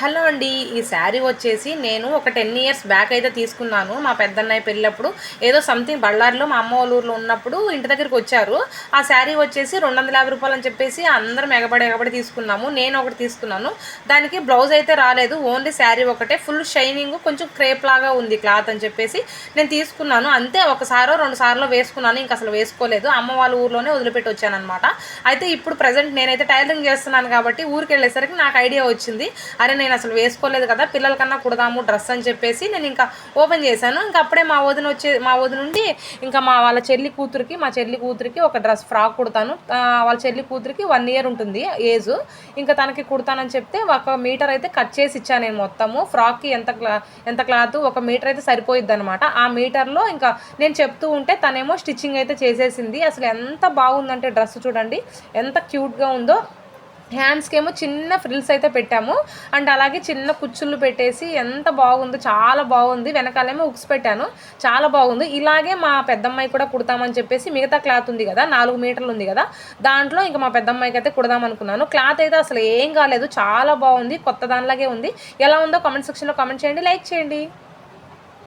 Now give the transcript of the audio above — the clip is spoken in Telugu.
హలో అండి. ఈ శారీ వచ్చేసి నేను ఒక టెన్ ఇయర్స్ బ్యాక్ అయితే తీసుకున్నాను. మా పెద్దన్నయ్య పెళ్ళినప్పుడు ఏదో సంథింగ్ బళ్ళారిలో మా అమ్మ వాళ్ళ ఊర్లో ఉన్నప్పుడు ఇంటి దగ్గరికి వచ్చారు. ఆ శారీ వచ్చేసి రెండు వందల యాభై రూపాయలు అని చెప్పేసి అందరం ఎగబడి ఎగబడి తీసుకున్నాము. నేను ఒకటి తీసుకున్నాను. దానికి బ్లౌజ్ అయితే రాలేదు. ఓన్లీ శారీ ఒకటే. ఫుల్ షైనింగ్ కొంచెం క్రేప్ లాగా ఉంది క్లాత్ అని చెప్పేసి నేను తీసుకున్నాను. అంతే ఒకసారో రెండు సార్లు వేసుకున్నాను. ఇంకా అసలు వేసుకోలేదు. అమ్మ వాళ్ళ ఊర్లోనే వదిలిపెట్టి వచ్చానమాట అయితే ఇప్పుడు ప్రజెంట్ నేనైతే టైలరింగ్ చేస్తున్నాను కాబట్టి ఊరికి వెళ్ళేసరికి నాకు ఐడియా వచ్చింది. అరే నేను నేను అసలు వేసుకోలేదు కదా పిల్లలకన్నా కుడదాము డ్రెస్ అని చెప్పేసి నేను ఇంకా ఓపెన్ చేశాను. ఇంకా అప్పుడే మా వదిన వచ్చే మా వదిన నుండి ఇంకా మా వాళ్ళ చెల్లి కూతురికి మా చెల్లి కూతురికి ఒక డ్రెస్ ఫ్రాక్ కుడతాను. వాళ్ళ చెల్లి కూతురికి వన్ ఇయర్ ఉంటుంది ఏజ్ ఇంకా తనకి కుడతానని చెప్తే ఒక మీటర్ అయితే కట్ చేసి ఇచ్చాను నేను మొత్తము. ఫ్రాక్కి ఎంత క్లా ఎంత క్లాత్ ఒక మీటర్ అయితే సరిపోయిద్ది అనమాట ఆ మీటర్లో ఇంకా నేను చెప్తూ ఉంటే తనేమో స్టిచ్చింగ్ అయితే చేసేసింది. అసలు ఎంత బాగుందంటే డ్రెస్ చూడండి ఎంత క్యూట్గా ఉందో. హ్యాండ్స్కి ఏమో చిన్న ఫ్రిల్స్ అయితే పెట్టాము. అండ్ అలాగే చిన్న కుచ్చుళ్ళు పెట్టేసి ఎంత బాగుందో చాలా బాగుంది. వెనకాలేమో ఉక్స్ పెట్టాను. చాలా బాగుంది. ఇలాగే మా పెద్దమ్మాయి కూడా కుడతామని చెప్పేసి మిగతా క్లాత్ ఉంది కదా నాలుగు మీటర్లు ఉంది కదా దాంట్లో ఇంకా మా పెద్దమ్మాయికి అయితే కుడదాం అనుకున్నాను. క్లాత్ అయితే అసలు ఏం కాలేదు. చాలా బాగుంది. కొత్త దానిలాగే ఉంది. ఎలా ఉందో కామెంట్ సెక్షన్లో కామెంట్ చేయండి. లైక్ చేయండి.